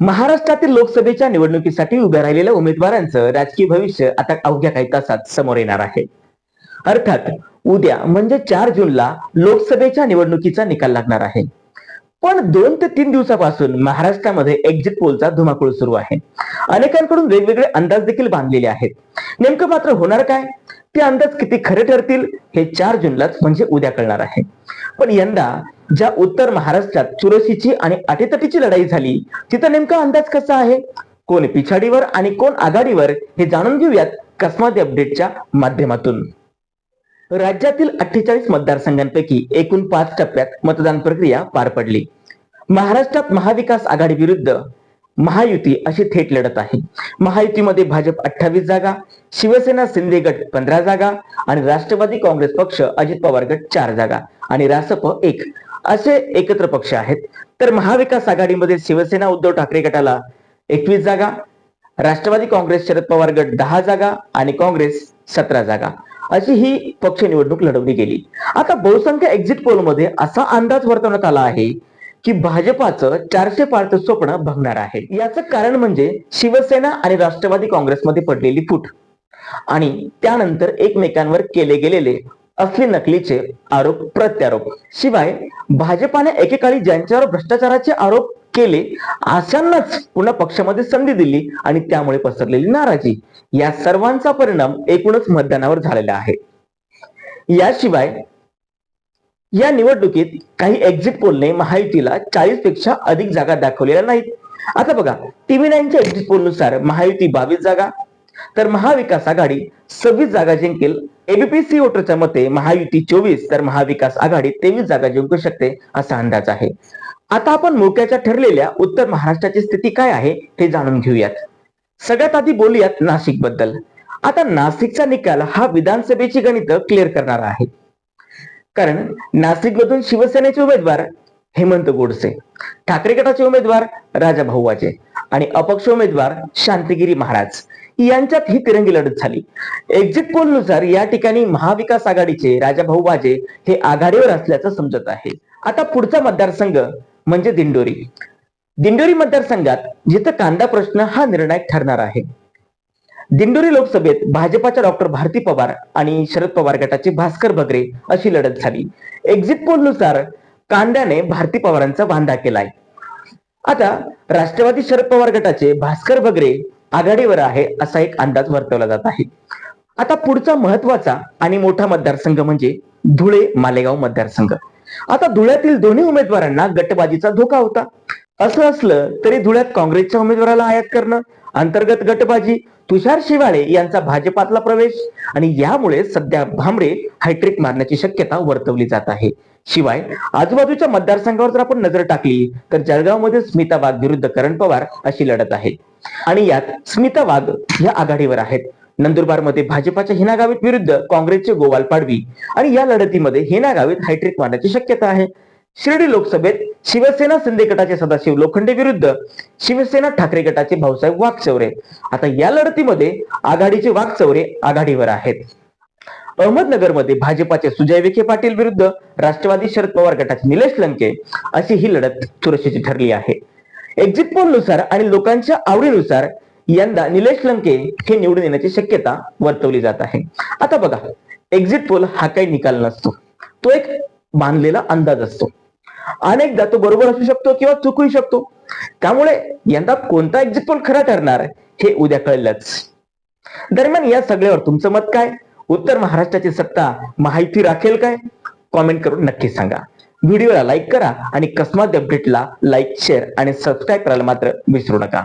महाराष्ट्रातील लोकसभेच्या निवडणुकीसाठी उभ्या राहिलेल्या उमेदवारांचं राजकीय भविष्य आता अवघ्या काही तासात समोर येणार आहे. अर्थात उद्या म्हणजे चार जूनला लोकसभेच्या निवडणुकीचा निकाल लागणार आहे. पण दोन ते तीन दिवसापासून महाराष्ट्रामध्ये एक्झिट पोलचा धुमाकूळ सुरू आहे. अनेकांकडून वेगवेगळे अंदाज देखील बांधलेले आहेत. नेमकं मात्र होणार काय? ते अंदाज किती खरे ठरतील हे चार जूनलाच म्हणजे उद्या कळणार आहे. पण यंदा ज्या उत्तर महाराष्ट्रात चुरशीची आणि अटीतटीची लढाई झाली तिथं नेमका अंदाज कसा आहे? कोण पिछाडीवर आणि कोण आघाडीवर हे जाणून घेऊयात कसमादी अपडेटच्या माध्यमातून. राज्यातील अठ्ठेचाळीस मतदारसंघांपैकी एकूण पाच टप्प्यात मतदान प्रक्रिया पार पडली. महाराष्ट्रात महाविकास आघाडी विरुद्ध महायुती अशी थेट लढत आहे. महायुतीमध्ये भाजप अठ्ठावीस जागा शिवसेना शिंदे गट पंधरा जागा आणि राष्ट्रवादी काँग्रेस पक्ष अजित पवार गट चार जागा आणि रासप एक. असे एकत्र पक्ष आहेत. तर महाविकास आघाडीमध्ये शिवसेना उद्धव ठाकरे गटाला एकवीस जागा राष्ट्रवादी काँग्रेस शरद पवार गट दहा जागा आणि काँग्रेस सतरा जागा. अशी ही पक्ष निवडणूक लढवली गेली. आता बहुसंख्य एक्झिट पोलमध्ये असा अंदाज वर्तवण्यात आला आहे की भाजपाचं चारशे पारचं स्वप्न भगणार आहे. याचं कारण म्हणजे शिवसेना आणि राष्ट्रवादी काँग्रेसमध्ये पडलेली फूट. आणि त्यानंतर एकमेकांवर केले गेलेले असली नकलीचे आरोप प्रत्यारोप. शिवाय भाजपाने एकेकाळी ज्यांच्यावर भ्रष्टाचाराचे आरोप केले अशांनाच पुन्हा पक्षामध्ये संधी दिली आणि त्यामुळे पसरलेली नाराजी. या सर्वांचा परिणाम एकूणच मतदानावर झालेला आहे. याशिवाय या निवडणुकीत काही एक्झिट पोलने महायुतीला चाळीसपेक्षा अधिक जागा दाखवलेल्या नाहीत. आता बघा टीव्ही नाईनच्या एक्झिट पोलनुसार महायुती बावीस जागा तर महाविकास आघाडी सव्वीस जागा जिंकेल. एबीपीसी वोटरच्या मते महायुती चोवीस तर महाविकास आघाडी तेवीस जागा जिंकू शकते असा अंदाज आहे. आता आपण मोक्याच्या ठरलेल्या उत्तर महाराष्ट्राची स्थिती काय आहे हे जाणून घेऊयात. सगळ्यात आधी बोलूयात नाशिकबद्दल आता नाशिकचा निकाल हा विधानसभेची गणित क्लिअर करणारा आहे. कारण नाशिकमधून शिवसेनेचे उमेदवार हेमंत गोडसे ठाकरे गटाचे उमेदवार राजा भाऊ वाजे आणि अपक्ष उमेदवार शांतिगिरी महाराज यांच्यात ही तिरंगी लढत झाली. एक्झिट पोलनुसार या ठिकाणी महाविकास आघाडीचे राजा भाऊ वाजे हे आघाडीवर असल्याचं समजत आहे. आता पुढचा मतदारसंघ म्हणजे दिंडोरी. दिंडोरी मतदारसंघात जिथं कांदा प्रश्न हा निर्णायक ठरणार आहे. दिंडोरी लोकसभेत भाजपाच्या डॉक्टर भारती पवार आणि शरद पवार गटाचे भास्कर बगरे अशी लढत झाली. एक्झिट पोलनुसार कांद्याने भारती पवारांचा वांदा केलाय. आता राष्ट्रवादी शरद पवार गटाचे भास्कर बगरे आघाडीवर आहे असा एक अंदाज वर्तवला जात आहे. आता पुढचा महत्त्वाचा आणि मोठा मतदारसंघ म्हणजे धुळे मालेगाव मतदारसंघ. आता धुळ्यातील दोन्ही उमेदवारांना गटबाजीचा धोका होता. असं असलं तरी धुळ्यात काँग्रेसच्या उमेदवाराला आयात करणं अंतर्गत गटबाजी तुषार शिवाळे यांचा भाजपातला प्रवेश आणि यामुळे सध्या भांबळे हायट्रिक मारण्याची शक्यता वर्तवली जात आहे. शिवाय आजूबाजूच्या मतदारसंघावर जर आपण नजर टाकली तर जळगावमध्ये स्मिता वाघ विरुद्ध करण पवार अशी लढत आहे आणि यात स्मिता वाघ या आघाडीवर आहेत. नंदुरबारमध्ये भाजपाच्या हिना गावित विरुद्ध काँग्रेसचे गोवाल पाडवी आणि या लढतीमध्ये हिना गावित हायट्रिक मारण्याची शक्यता आहे. शिर्डी लोकसभेत शिवसेना शिंदे गटाचे सदाशिव लोखंडे विरुद्ध शिवसेना ठाकरे गटाचे भाऊसाहेब वाघचौरे. आता या लढतीमध्ये आघाडीचे वाघचौरे आघाडीवर आहेत. अहमदनगरमध्ये भाजपाचे सुजय विखे पाटील विरुद्ध राष्ट्रवादी शरद पवार गटाचे निलेश लंके अशी ही लढत चुरशीची ठरली आहे. एक्झिट पोलनुसार आणि लोकांच्या आवडीनुसार यंदा निलेश लंके हे निवडून येण्याची शक्यता वर्तवली जात आहे. आता बघा एक्झिट पोल हा काही निकाल नसतो. तो एक बांधलेला अंदाज असतो. अनेकदा तो बरोबर असू शकतो किंवा चुकू शकतो. त्यामुळे यंदा कोणता एक्झिट पोल खरा ठरणार हे उद्या कळलंच. दरम्यान या सगळ्यावर तुमचं मत काय? उत्तर महाराष्ट्राची सत्ता माहिती राखेल काय? कॉमेंट करून नक्की सांगा. व्हिडिओला लाईक करा आणि कसमात अपडेटला लाईक शेअर आणि सबस्क्राईब करायला मात्र विसरू नका.